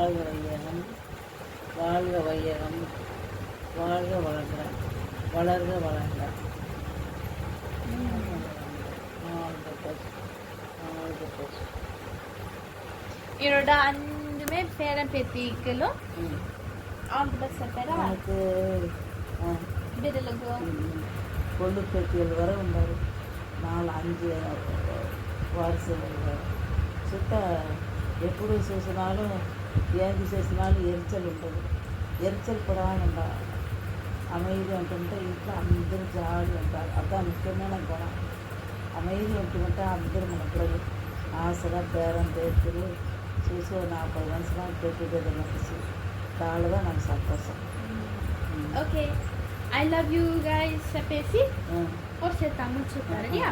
வாழ்க வையகம் வாழ்க வையகம் வாழ்க வளர்க வளர்க வளர்க. என்னோட அஞ்சுமே பேரன் பேத்திகளும் ஆல் தி பெஸ்ட் பேரா எனக்கு விடுதலுக்கு கொண்டு பேத்திகள் வர உண்டாரு நாலு அஞ்சு வாரிசுகள் சுத்த எப்படி சூசினாலும் ఏంది చేసినాలు ఎరిచలు ఉంటుంది ఎరిచలు పడాలని ఉండాలి అమైది ఉంటుంటే ఇంట్లో అందరూ జాలి ఉంటారు అదే ముఖ్యమైన గుణం అమైది ఉంటుంటే అందరూ మన పిల్లలు ఆశగా బేరం పేర్చులు చూసి ఓ నలభై సంవత్సరాలు పెట్టి కలిసి చాలా నాకు సంతోషం okay I love you guys చెప్పేసి ఉం. వచ్చేస్తాము చెప్పారు యా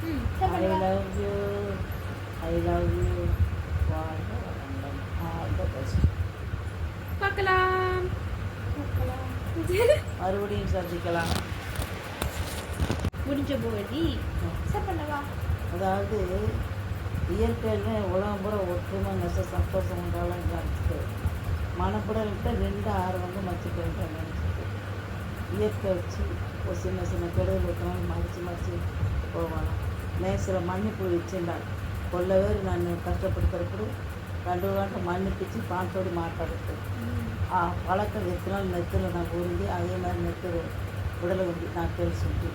I చెప్పండి love you. மறுபடியும் சந்திக்கலாம். முடிஞ்ச போதி பண்ணவா அதாவது இயற்கையில் உலகம் பூரா ஒற்றுமை நெச சந்தோஷம் உண்டாலும் காமிச்சுட்டு மனப்புடல்கிட்ட ரெண்டு ஆறு வந்து மச்சிக்கிட்டு நினச்சிட்டு இயற்கை வச்சு ஒரு சின்ன சின்ன கெடுதல் இருக்கிறாங்க மறித்து மறித்து போவாங்க நேசில் மன்னிப்பு வச்சுருந்தாள் பேர் நான் கஷ்டப்படுத்துகிற రెండు గంటలు మన్నిపించి పాంతోడి మాట్లాడుతుంది. ఆ పలక విత్తనాలు నెత్తులు నాకు ఉంది అదే మరి నెత్తులు ఉడలు ఉంది నాకు తెలుసుంది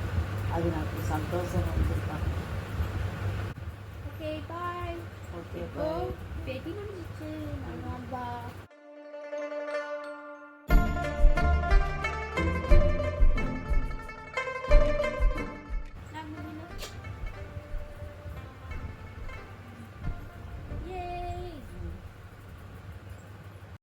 అది నాకు సంతోషంగా ఉంది. Okay bye. Okay bye.